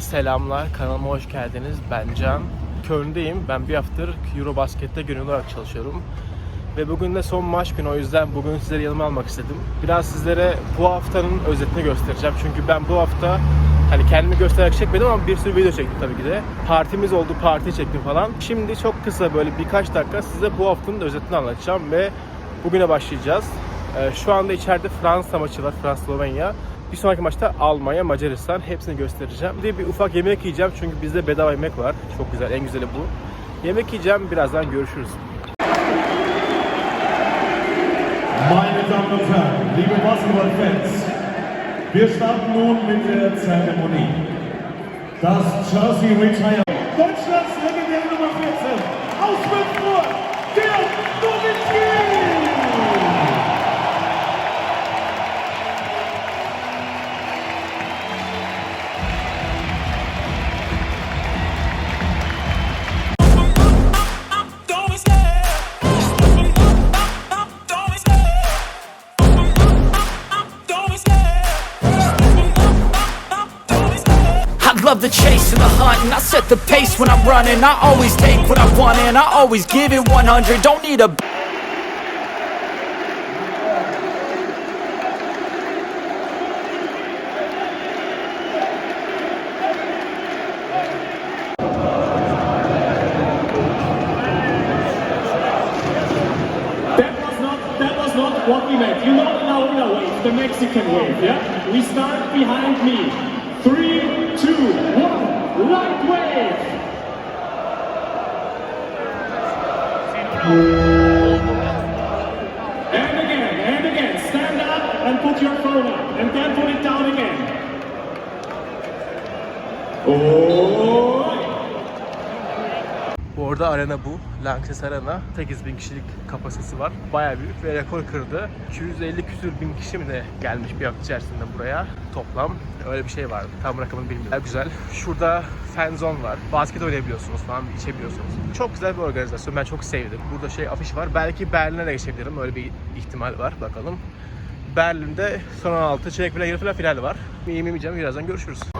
Selamlar, kanalıma hoş geldiniz. Ben Can. Köln'deyim. Ben bir haftadır Eurobasket'te gönüllü olarak çalışıyorum. Ve bugün de son maç günü o yüzden bugün sizleri yanıma almak istedim. Biraz sizlere bu haftanın özetini göstereceğim. Çünkü ben bu hafta hani kendimi göstererek çekmedim ama bir sürü video çektim tabii ki de. Partimiz oldu, parti çektim falan. Şimdi çok kısa böyle birkaç dakika size bu haftanın özetini anlatacağım ve bugüne başlayacağız. Ee, şu anda içeride Fransa maçı var, Fransa-Slovenya. Bir sonraki maçta Almanya, Macaristan hepsini göstereceğim. Bir de bir ufak yemek yiyeceğim çünkü bizde bedava yemek var. Çok güzel, en güzeli bu. Yemek yiyeceğim, birazdan görüşürüz. Meine Damen und Herren, liebe Basketballfans, wir starten nun mit der Zeremonie. Das Jersey Retire. Deutschlands legendäre Nummer 14, aus Würzburg, Dirk Nowitzki! The pace when I'm running I always take what I want and I always give it 100 Don't need a what we meant. You know Launa wave, the Mexican wave, yeah? We start behind me. Three, two, one, light wave! And again, and again. Stand up and put your phone up, and then put it down again. Oh! Bu arada arena bu. Lanxess Arena. 8000 kişilik kapasitesi var. Bayağı büyük ve rekor kırdı. 250 küsür bin kişi mi ne gelmiş bir hafta içerisinde buraya toplam. Öyle bir şey var. Tam rakamını bilmiyorum. Güzel. Şurada fan zone var. Basket oynayabiliyorsunuz falan, içebiliyorsunuz. Çok güzel bir organizasyon. Ben çok sevdim. Burada şey afiş var. Belki Berlin'e de geçebilirim. Öyle bir ihtimal var. Bakalım. Berlin'de son 16 çeyrek final, yarı final finali var. İyi mi birazdan görüşürüz.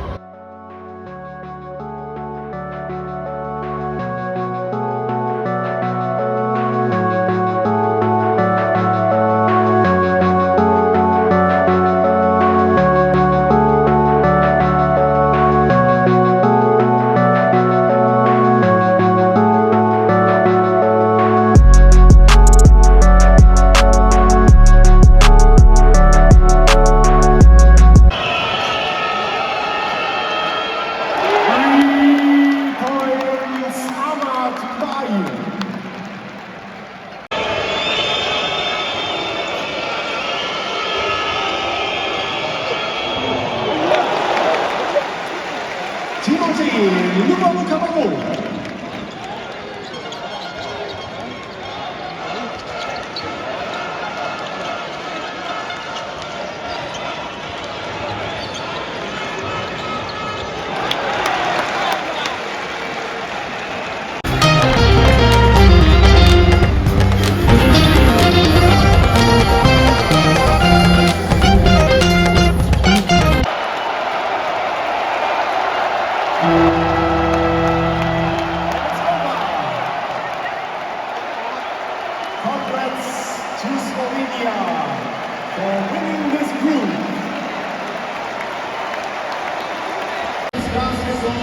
Bruno Camargo.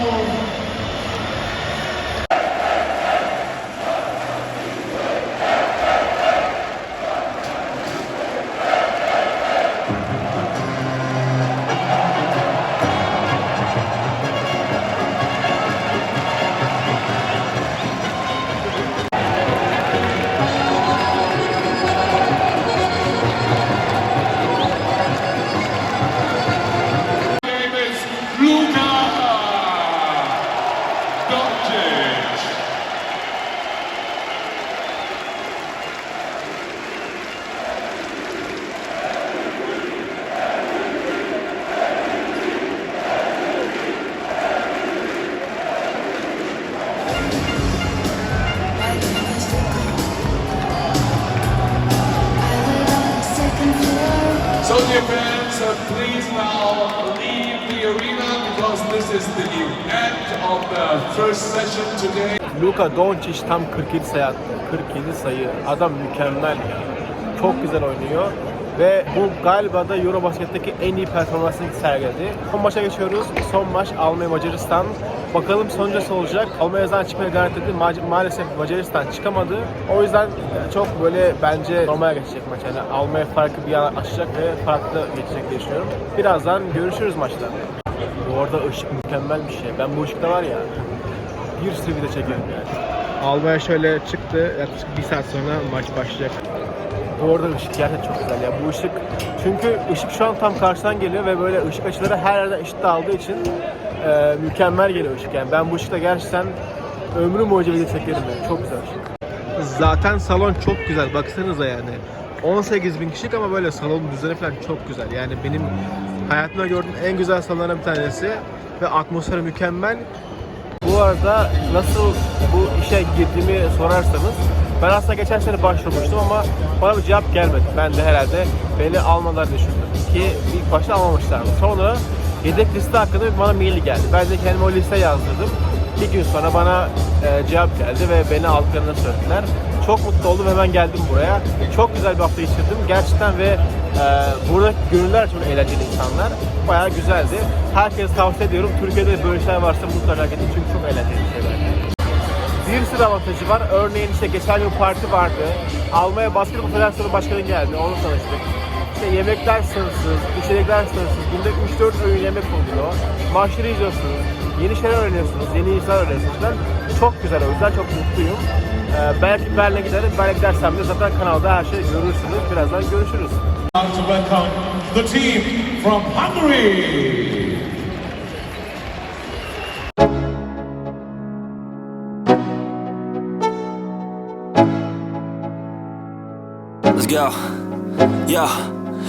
Lord. Please now leave the arena because this is the end of the first session today. Luka Doncic tam 47 sayı attı. 47 sayı. Adam mükemmel. Çok güzel oynuyor. Ve bu galiba da Eurobasket'teki en iyi performansını sergiledi. Son maça geçiyoruz. Son maç Almanya Macaristan. Bakalım sonucu nasıl olacak. Almanya'dan çıkmaya garantiledi. Ma- maalesef Macaristan çıkamadı. O yüzden e, çok böyle bence normal geçecek maç. Yani Almanya farkı bir an açacak ve farklı geçecek diye düşünüyorum. Birazdan görüşürüz maçta. Bu arada ışık mükemmel bir şey. Ben bu ışıkta var ya bir sürü video çekiyorum yani. Almanya şöyle çıktı. Yaklaşık bir saat sonra maç başlayacak. Bu arada ışık gerçekten çok güzel ya. Bu ışık çünkü ışık şu an tam karşıdan geliyor ve böyle ışık açıları her yerden eşit dağıldığı için e, mükemmel geliyor ışık yani. Ben bu ışıkla gerçekten ömrüm boyunca video çekerim yani. Çok güzel ışık. Zaten salon çok güzel. Baksanıza yani. 18 bin kişilik ama böyle salon düzeni falan çok güzel. Yani benim hayatımda gördüğüm en güzel salonlardan bir tanesi ve atmosferi mükemmel. Bu arada nasıl bu işe girdiğimi sorarsanız ben aslında geçen sene başvurmuştum ama bana bir cevap gelmedi. Ben de herhalde beni almalar düşündüm ki ilk başta almamışlardı. Sonra yedek liste hakkında bana mail geldi. Ben de kendime o liste yazdırdım. Bir gün sonra bana e, cevap geldi ve beni aldıklarını söylediler. Çok mutlu oldum hemen geldim buraya. Çok güzel bir hafta geçirdim gerçekten ve e, burada gönüller çok eğlenceli insanlar. Bayağı güzeldi. Herkese tavsiye ediyorum. Türkiye'de böyle şeyler varsa mutlaka gidin çünkü çok eğlenceli şeyler. Bir sürü avantajı var. Örneğin işte geçen yıl parti vardı. Almanya Basketbol Federasyonu Başkanı geldi. Onunla tanıştık. İşte yemekler sınırsız, içecekler sınırsız. Günde 3-4 öğün yemek oluyor. Maçları izliyorsunuz. Yeni şeyler öğreniyorsunuz. Yeni insanlar öğreniyorsunuz. Ben çok güzel o yüzden çok mutluyum. Ee, belki Berlin'e giderim. Berlin'e gidersem de zaten kanalda her şeyi görürsünüz. Birazdan görüşürüz. To welcome the team from Hungary. Let's go. Yo.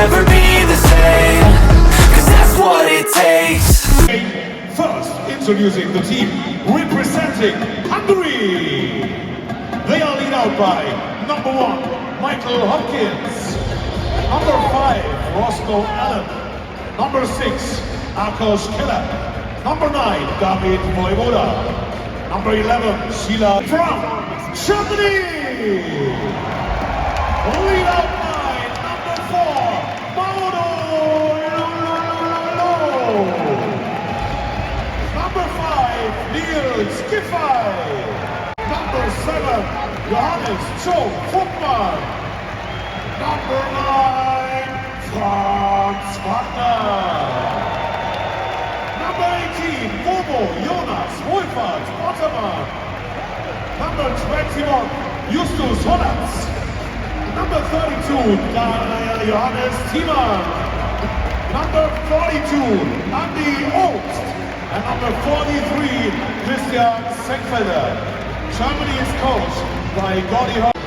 never be the same Cause that's what it takes First, introducing the team representing Hungary. They are lead out by number one, Michael Hopkins. Number five, Roscoe Allen. Number six, Akos Keller. Number nine, David Voivoda. Number 11, Sheila from Germany. Lead out Giffey. Number seven, Johannes Joe Vogtmann. Number nine, Franz Wagner. Number 18, Bobo Jonas Wolfert Ottermann. Number 21, Justus Hollands. Number 32, Daniel Johannes Thiemann. Number 42, Andy Obst. And number 43, Christian Senkfelder. Germany is coached by Gordy Ho-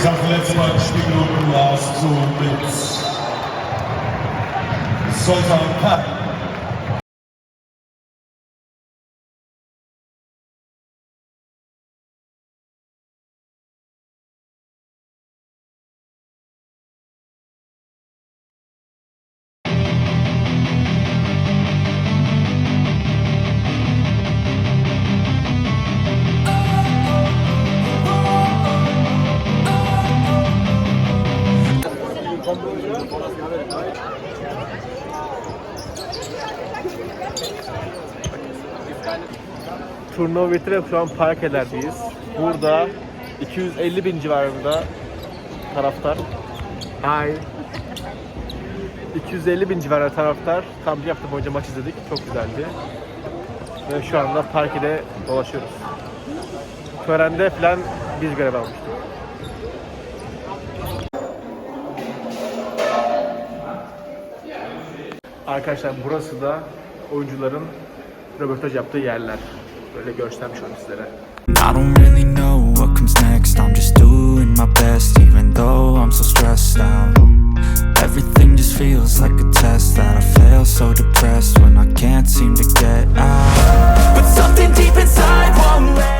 Ich sage letzte beiden Spielminuten raus zu mit Sultan Kai. Ve şu an parkelerdeyiz. Burada 250 bin civarında taraftar. Hi. 250 bin civarında taraftar. Tam bir hafta boyunca maç izledik. Çok güzeldi. Ve şu anda parkede dolaşıyoruz. Törende falan biz görev almıştık. Arkadaşlar burası da oyuncuların röportaj yaptığı yerler. Böyle sizlere. I don't really know what comes next. I'm just doing my best even though I'm so stressed out. Everything just feels like a test that I fail so depressed when I can't seem to get out. But something deep inside won't let